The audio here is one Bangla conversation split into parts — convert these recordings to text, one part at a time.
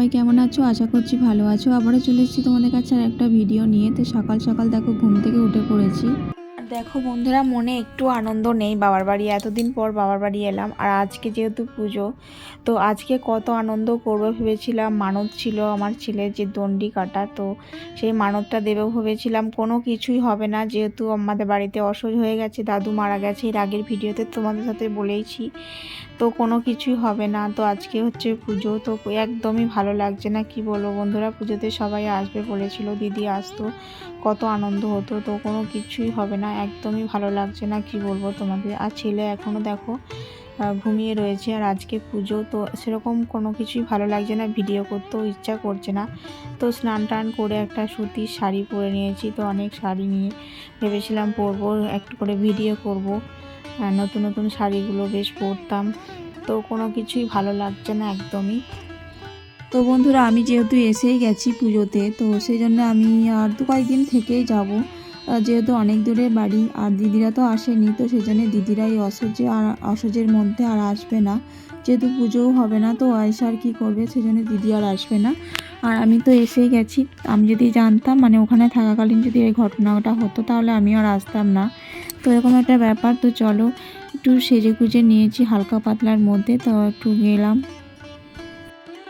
সবাই কেমন আছো? আশা করছি ভালো আছো। আবারও চলে এসেছি তোমাদের কাছে আর একটা ভিডিও নিয়ে। তো সকাল সকাল দেখো ঘুম থেকে উঠে পড়েছি। দেখো বন্ধুরা, মনে একটু আনন্দ নেই বাবার বাড়ি। এতদিন পর বাবার বাড়ি এলাম আর আজকে যেহেতু পুজো, তো আজকে কত আনন্দ করব ভেবেছিলাম। মানত ছিল আমার ছেলের যে দণ্ডি কাটা, তো সেই মানতটা দেবেও ভেবেছিলাম। কোনো কিছুই হবে না, যেহেতু আমাদের বাড়িতে অসহ্য হয়ে গেছে, দাদু মারা গেছে। এর আগের ভিডিওতে তোমাদের সাথে বলেইছি। তো কোনো কিছুই হবে না। তো আজকে হচ্ছে পুজো, তো একদমই ভালো লাগছে না, কি বলব বন্ধুরা? পুজোতে সবাই আসবে বলেছিল, দিদি আসতো কত আনন্দ হতো। তো কোনো কিছুই হবে না, একদমই ভালো লাগছে না, কি বলব তোমাদের? আর ছেলে এখনও দেখো ঘুমিয়ে রয়েছে, আর আজকে পুজো, তো সেরকম কোনো কিছুই ভালো লাগছে না, ভিডিও করতেও ইচ্ছা করছে না। তো স্নান টান করে একটা সুতির শাড়ি পরে নিয়েছি, তো অনেক শাড়ি নিয়ে ভেবেছিলাম পরবো, একটু করে ভিডিও করব। নতুন নতুন শাড়িগুলো বেশ পরতাম। তো কোনো কিছুই ভালো লাগছে না একদমই। তো বন্ধুরা, আমি যেহেতু এসেই গেছি পুজোতে, তো সেই জন্য আমি আর দু কয়েকদিন থেকেই যাব। যেহেতু অনেক দূরে বাড়ি, আর দিদিরা তো আসেনি, তো সেই জন্য দিদিরাই অসহ্যে, আর অসহ্যের মধ্যে আর আসবে না। যেহেতু পুজোও হবে না, তো আয়সা আর কী করবে সেই জন্য দিদি আর আসবে না। আর আমি তো এসেই গেছি। আমি যদি জানতাম মানে ওখানে থাকাকালীন যদি এই ঘটনাটা হতো, তাহলে আমি আর আসতাম না। তো এরকম একটা ব্যাপার। তো চলো একটু সেজে গুজে নিয়েছি হালকা পাতলার মধ্যে, তো একটু গেলাম।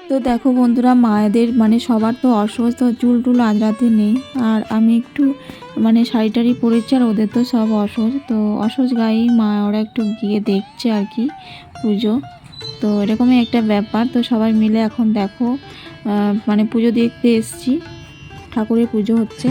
তো দেখো বন্ধুরা, মায়েদের মানে সবার তো তো চুল টুল আজরাতে নেই। আর আমি একটু মানে শাড়ি পরেছি আর ওদের তো সব অসহজ তো অসহজ গায়েই মা ওরা একটু গিয়ে দেখছে আর কি পুজো। তো এরকমই একটা ব্যাপার। তো সবাই মিলে এখন দেখো মানে পুজো দেখতে এসছি। ঠাকুরের পুজো হচ্ছে।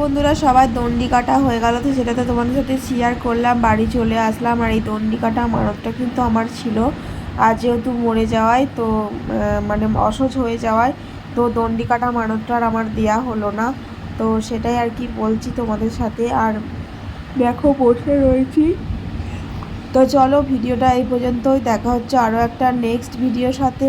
বন্ধুরা, সবার দণ্ডি কাটা হয়ে গেল তো সেটা তো তোমাদের সাথে শেয়ার করলাম, বাড়ি চলে আসলাম আর এই দণ্ডি কাটা মানবটা কিন্তু আমার ছিল। আর যেহেতু মরে যাওয়ায় তো মানে অসহ্য হয়ে যাওয়ায় তো দণ্ডি কাটা মানবটা আর আমার দেয়া হলো না। তো সেটাই আর কি বলছি তোমাদের সাথে। আর দেখো, বসে রয়েছি। তো চলো, ভিডিওটা এই পর্যন্তই। দেখা হচ্ছে আরও একটা নেক্সট ভিডিওর সাথে।